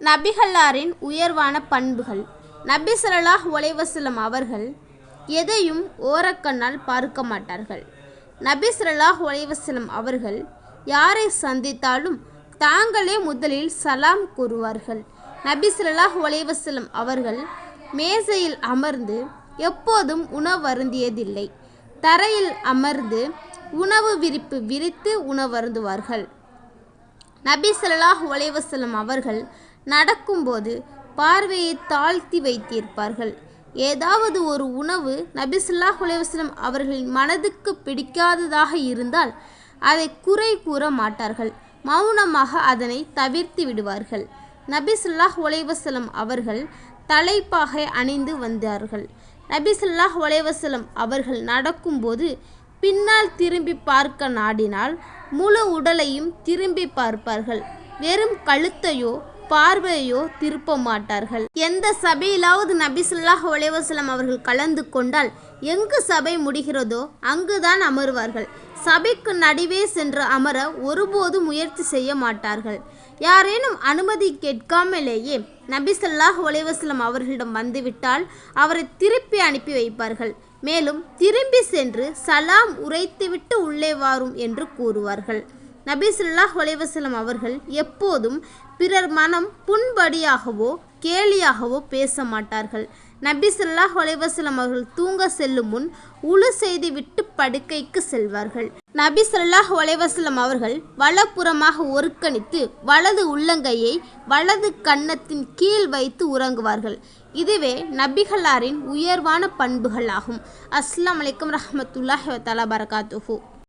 நபிகல்லாரின் உயர்வான பண்புகள். நபி ஸல்லல்லாஹு ஒலைவசலம் அவர்கள் எதையும் ஓரக்கண்ணால் பார்க்க மாட்டார்கள். நபி ஸல்லல்லாஹு ஒலைவசலம் அவர்கள் யாரை சந்தித்தாலும் தாங்களே முதலில் சலாம் கூறுவார்கள். நபி ஸல்லல்லாஹு ஒலைவசலம் அவர்கள் மேசையில் அமர்ந்து எப்போதும் உணவருந்தியதில்லை தரையில் அமர்ந்து உணவு விரிப்பு விரித்து உணவருந்துவார்கள் நபி ஸல்லல்லாஹு ஒலைவசலம் அவர்கள் நடக்கும்போது பார்வையை தாழ்த்தி வைத்திருப்பார்கள். ஏதாவது ஒரு உணவு நபிசுல்லா ஸல்லல்லாஹு அவர்களின் மனதுக்கு பிடிக்காததாக இருந்தால் அதை குறை கூற மாட்டார்கள். மௌனமாக அதனை தவிர்த்து விடுவார்கள். நபிசுல்லாஹ் ஒலைவசலம் அவர்கள் தலைப்பாகை அணிந்து வந்தார்கள். நபிசுல்லாஹ் ஒலைவசலம் அவர்கள் நடக்கும்போது பின்னால் திரும்பி பார்க்க நாடினால் முழு உடலையும் திரும்பி பார்ப்பார்கள். வெறும் கழுத்தையோ பார்வையோ திருப்ப மாட்டார்கள் எந்த சபையிலாவது நபிசுல்லாஹ் ஸல்லல்லாஹு அவர்கள் கலந்து கொண்டால் எங்கு சபை முடிகிறதோ அங்குதான் அமருவார்கள். சபைக்கு நடுவே சென்று அமர ஒருபோதும் முயற்சி செய்ய மாட்டார்கள். யாரேனும் அனுமதி கேட்காமலேயே நபிசல்லாஹ் ஒலைவசலம் அவர்களிடம் வந்துவிட்டால் அவரை திருப்பி அனுப்பி வைப்பார்கள். மேலும் திரும்பி சென்று சலாம் உரைத்துவிட்டு உள்ளே வாரும் என்று கூறுவார்கள். நபி ஸல்லல்லாஹு அவர்கள் எப்போதும் பிறர் மனம் புண்படியாகவோ கேலியாகவோ பேச மாட்டார்கள். நபி ஸல்லல்லாஹு அவர்கள் தூங்க செல்லும் முன் உழு செய்துவிட்டு படுக்கைக்கு செல்வார்கள். நபி ஸல்லல்லாஹு அவர்கள் வலப்புறமாக ஒருக்கணித்து வலது உள்ளங்கையை வலது கன்னத்தின் கீழ் வைத்து உறங்குவார்கள். இதுவே நபிகளாரின் உயர்வான பண்புகள் ஆகும் அஸ்லாம் அலைக்கும் ரஹமத்துல்லாஹ் தலா பரகாத்துஹூ.